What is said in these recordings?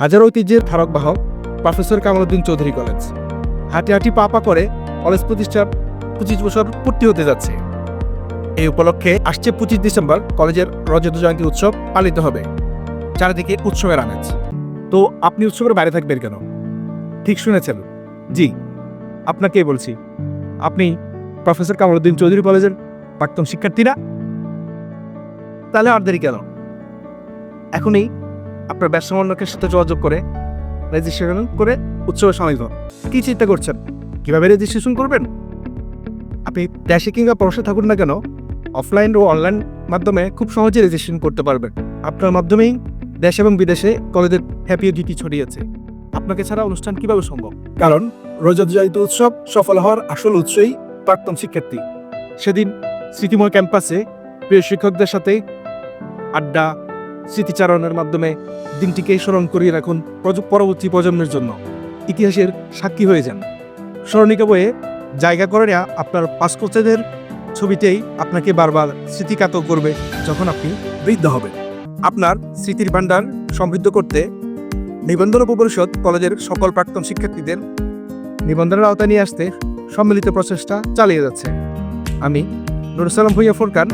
হাজার ঐতিহ্যের ধারক বাহক, প্রফেসর কামালউদ্দিন চৌধুরী কলেজ। হাঁটি হাঁটি পা পা করে কলেজ প্রতিষ্ঠার পঁচিশ বছর পূর্তি হতে যাচ্ছে। এই উপলক্ষে আসছে পঁচিশ ডিসেম্বর কলেজের রজত জয়ন্তী উৎসব পালিত হবে। চারিদিকে উৎসবের আমেজ। তো আপনি উৎসবের বাইরে থাকবেন কেন? ঠিক শুনেছেন? জি, আপনাকেই বলছি। আপনি প্রফেসর কামালউদ্দিন চৌধুরী কলেজের প্রাক্তন শিক্ষার্থী না তাহলে আর দেরি কেন? এখনই আপনার ব্যবসা মন্ডকের সাথে যোগাযোগ করে রেজিস্ট্রেশন করে উৎসবে সামিল হন। কী চিন্তা করছেন? কীভাবে রেজিস্ট্রেশন করবেন? আপনি দেশে কিংবা প্রবাসে থাকুন না কেন অফলাইন ও অনলাইন মাধ্যমে খুব সহজে রেজিস্ট্রেশন করতে পারবেন। আপনার মাধ্যমেই দেশ এবং বিদেশে কলেজের হ্যাপি ডিটি ছড়িয়েছে আপনাকে ছাড়া অনুষ্ঠান কীভাবে সম্ভব? কারণ রজত জয়ন্তী উৎসব সফল হওয়ার আসল উৎসই প্রাক্তন শিক্ষার্থী। সেদিন স্মৃতিময় ক্যাম্পাসে প্রিয় শিক্ষকদের সাথে আড্ডা স্মৃতিচারণের মাধ্যমে দিনটিকে স্মরণ করিয়ে রাখুন পরবর্তী প্রজন্মের জন্য। ইতিহাসের সাক্ষী হয়ে যান। স্মরণিকা বইয়ে, জায়গা করে নেওয়া আপনার পাসপোর্টের ছবিতেই আপনাকে বারবার স্মৃতিকাত করবে যখন আপনি বৃদ্ধ হবেন। আপনার স্মৃতির ভাণ্ডার সমৃদ্ধ করতে নিবন্ধন উপপরিষদ কলেজের সকল প্রাক্তন শিক্ষার্থীদের নিবন্ধনের আওতায় নিয়ে আসতে সম্মিলিত প্রচেষ্টা চালিয়ে যাচ্ছে। আমি নুরসালাম ভুইয়া ফুরকান,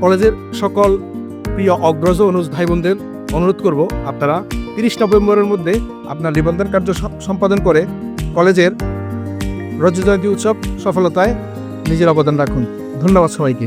কলেজের সকল প্রিয় অগ্রজ অনুজ ভাই বোনদের অনুরোধ করব আপনারা তিরিশ নভেম্বরের মধ্যে আপনার নিবন্ধন কার্য সম্পাদন করে কলেজের রজ্জু জয়ন্তী উৎসব সফলতায় নিজের অবদান রাখুন। ধন্যবাদ সবাইকে।